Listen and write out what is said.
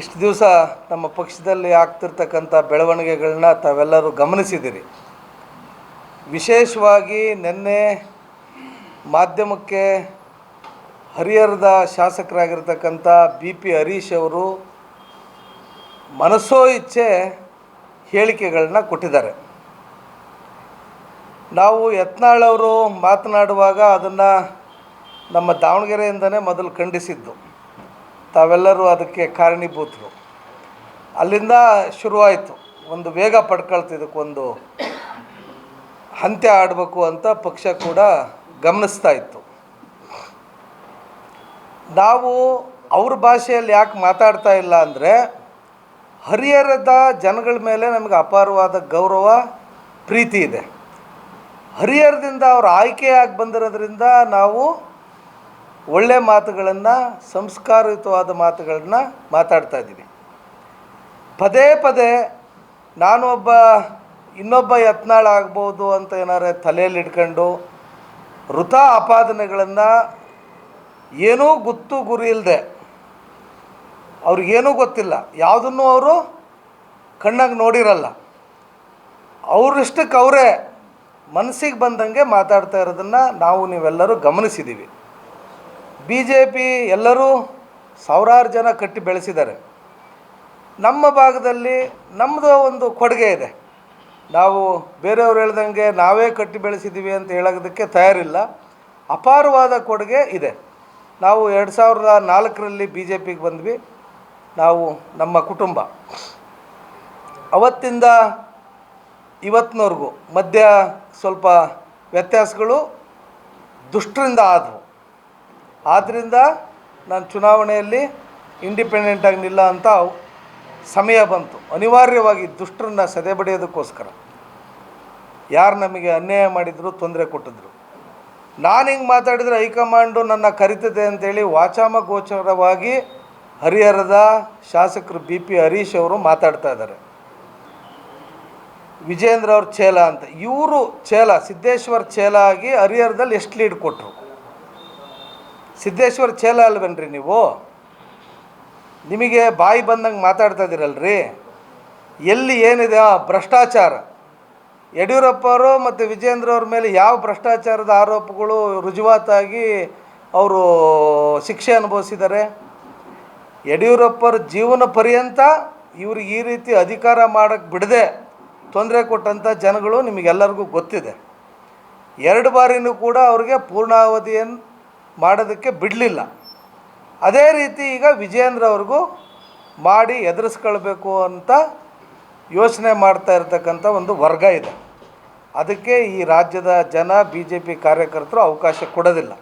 ಇಷ್ಟು ದಿವಸ ನಮ್ಮ ಪಕ್ಷದಲ್ಲಿ ಆಗ್ತಿರ್ತಕ್ಕಂಥ ಬೆಳವಣಿಗೆಗಳನ್ನ ತಾವೆಲ್ಲರೂ ಗಮನಿಸಿದ್ದೀರಿ. ವಿಶೇಷವಾಗಿ ನಿನ್ನೆ ಮಾಧ್ಯಮಕ್ಕೆ ಹರಿಹರದ ಶಾಸಕರಾಗಿರ್ತಕ್ಕಂಥ ಬಿ ಪಿ ಹರೀಶ್ ಅವರು ಮನಸ್ಸೋ ಇಚ್ಛೆ ಹೇಳಿಕೆಗಳನ್ನ ಕೊಟ್ಟಿದ್ದಾರೆ. ನಾವು ಯತ್ನಾಳ್ ಅವರು ಮಾತನಾಡುವಾಗ ಅದನ್ನು ನಮ್ಮ ದಾವಣಗೆರೆಯಿಂದನೇ ಮೊದಲು ಖಂಡಿಸಿದ್ದು. ತಾವೆಲ್ಲರೂ ಅದಕ್ಕೆ ಕಾರಣೀಭೂತರು. ಅಲ್ಲಿಂದ ಶುರುವಾಯಿತು. ಒಂದು ವೇಗ ಪಡ್ಕೊಳ್ತಿದ್ದಕ್ಕೊಂದು ಅಂತ್ಯ ಆಡಬೇಕು ಅಂತ ಪಕ್ಷ ಕೂಡ ಗಮನಿಸ್ತಾ ಇತ್ತು. ನಾವು ಅವ್ರ ಭಾಷೆಯಲ್ಲಿ ಯಾಕೆ ಮಾತಾಡ್ತಾ ಇಲ್ಲ ಅಂದರೆ, ಹರಿಹರದ ಜನಗಳ ಮೇಲೆ ನಮಗೆ ಅಪಾರವಾದ ಗೌರವ, ಪ್ರೀತಿ ಇದೆ. ಹರಿಹರದಿಂದ ಅವ್ರು ಆಯ್ಕೆಯಾಗಿ ಬಂದಿರೋದ್ರಿಂದ ನಾವು ಒಳ್ಳೆ ಮಾತುಗಳನ್ನು, ಸಂಸ್ಕಾರಯುತವಾದ ಮಾತುಗಳನ್ನ ಮಾತಾಡ್ತಾ ಇದ್ದೀವಿ. ಪದೇ ಪದೇ ನಾನು ಒಬ್ಬ, ಇನ್ನೊಬ್ಬ ಯತ್ನಾಳ ಆಗ್ಬೋದು ಅಂತ ಏನಾರೆ ತಲೆಯಲ್ಲಿ ಇಟ್ಕೊಂಡು ವೃಥಾ ಆಪಾದನೆಗಳನ್ನು ಏನೂ ಗೊತ್ತು ಗುರಿ ಇಲ್ಲದೆ ಅವ್ರಿಗೇನೂ ಗೊತ್ತಿಲ್ಲ, ಯಾವುದನ್ನು ಅವರು ಕಣ್ಣಾಗಿ ನೋಡಿರಲ್ಲ. ಅವರಿಷ್ಟಕ್ಕೆ ಅವರೇ ಮನಸ್ಸಿಗೆ ಬಂದಂಗೆ ಮಾತಾಡ್ತಾ ಇರೋದನ್ನು ನಾವು ನೀವೆಲ್ಲರೂ ಗಮನಿಸಿದ್ದೀವಿ. ಬಿ ಜೆ ಪಿ ಎಲ್ಲರೂ ಸಾವಿರಾರು ಜನ ಕಟ್ಟಿ ಬೆಳೆಸಿದ್ದಾರೆ. ನಮ್ಮ ಭಾಗದಲ್ಲಿ ನಮ್ಮದು ಒಂದು ಕೊಡುಗೆ ಇದೆ. ನಾವು ಬೇರೆಯವ್ರು ಹೇಳ್ದಂಗೆ ನಾವೇ ಕಟ್ಟಿ ಬೆಳೆಸಿದ್ದೀವಿ ಅಂತ ಹೇಳೋದಕ್ಕೆ ತಯಾರಿಲ್ಲ. ಅಪಾರವಾದ ಕೊಡುಗೆ ಇದೆ. ನಾವು ಎರಡು ಸಾವಿರದ ನಾಲ್ಕರಲ್ಲಿ ಬಿ ಜೆ ಪಿಗೆ ಬಂದ್ವಿ. ನಾವು ನಮ್ಮ ಕುಟುಂಬ. ಅವತ್ತಿಂದ ಇವತ್ತಿನವರೆಗೂ ಮಧ್ಯ ಸ್ವಲ್ಪ ವ್ಯತ್ಯಾಸಗಳು ದುಷ್ಟರಿಂದ ಆದವು. ಆದ್ದರಿಂದ ನಾನು ಚುನಾವಣೆಯಲ್ಲಿ ಇಂಡಿಪೆಂಡೆಂಟಾಗಿ ನಿಲ್ಲ ಅಂತ ಸಮಯ ಬಂತು. ಅನಿವಾರ್ಯವಾಗಿ ದುಷ್ಟರನ್ನ ಸದೆಬಡಿಯೋದಕ್ಕೋಸ್ಕರ ಯಾರು ನಮಗೆ ಅನ್ಯಾಯ ಮಾಡಿದ್ರು ತೊಂದರೆ ಕೊಟ್ಟಿದ್ರು. ನಾನು ಹಿಂಗೆ ಮಾತಾಡಿದರೆ ಹೈಕಮಾಂಡು ನನ್ನ ಕರಿತದೆ ಅಂತೇಳಿ ವಾಚಾಮ ಗೋಚರವಾಗಿ ಹರಿಹರದ ಶಾಸಕರು ಬಿ ಪಿ ಹರೀಶ್ ಅವರು ಮಾತಾಡ್ತಾ ಇದ್ದಾರೆ. ವಿಜೇಂದ್ರ ಅವ್ರ ಚೇಲ ಅಂತ. ಇವರು ಚೇಲ ಸಿದ್ದೇಶ್ವರ್ ಚೇಲ ಆಗಿ ಹರಿಹರದಲ್ಲಿ ಎಷ್ಟು ಲೀಡ್ ಕೊಟ್ಟರು ಸಿದ್ದೇಶ್ವರ್ ಚೇಲ ಅಲ್ವೇನ್ರಿ ನೀವು? ನಿಮಗೆ ಬಾಯಿ ಬಂದಂಗೆ ಮಾತಾಡ್ತಾ ಇದ್ದೀರಲ್ರಿ ಎಲ್ಲಿ ಏನಿದೆ ಆ ಭ್ರಷ್ಟಾಚಾರ? ಯಡಿಯೂರಪ್ಪ ಅವರು ಮತ್ತು ವಿಜೇಂದ್ರ ಅವ್ರ ಮೇಲೆ ಯಾವ ಭ್ರಷ್ಟಾಚಾರದ ಆರೋಪಗಳು ರುಜುವಾತಾಗಿ ಅವರು ಶಿಕ್ಷೆ ಅನುಭವಿಸಿದ್ದಾರೆ? ಯಡಿಯೂರಪ್ಪರ ಜೀವನ ಪರ್ಯಂತ ಇವ್ರಿಗೆ ಈ ರೀತಿ ಅಧಿಕಾರ ಮಾಡೋಕ್ಕೆ ಬಿಡದೆ ತೊಂದರೆ ಕೊಟ್ಟಂಥ ಜನಗಳು ನಿಮಗೆಲ್ಲರಿಗೂ ಗೊತ್ತಿದೆ. ಎರಡು ಬಾರಿನೂ ಕೂಡ ಅವ್ರಿಗೆ ಪೂರ್ಣಾವಧಿಯನ್ನು ಮಾಡೋದಕ್ಕೆ ಬಿಡಲಿಲ್ಲ. ಅದೇ ರೀತಿ ಈಗ ವಿಜೇಂದ್ರ ಅವ್ರಿಗೂ ಮಾಡಿ ಎದುರಿಸ್ಕೊಳ್ಬೇಕು ಅಂತ ಯೋಚನೆ ಮಾಡ್ತಾ ಇರತಕ್ಕಂಥ ಒಂದು ವರ್ಗ ಇದೆ. ಅದಕ್ಕೆ ಈ ರಾಜ್ಯದ ಜನ ಬಿ ಜೆ ಪಿ ಕಾರ್ಯಕರ್ತರು ಅವಕಾಶ ಕೊಡೋದಿಲ್ಲ.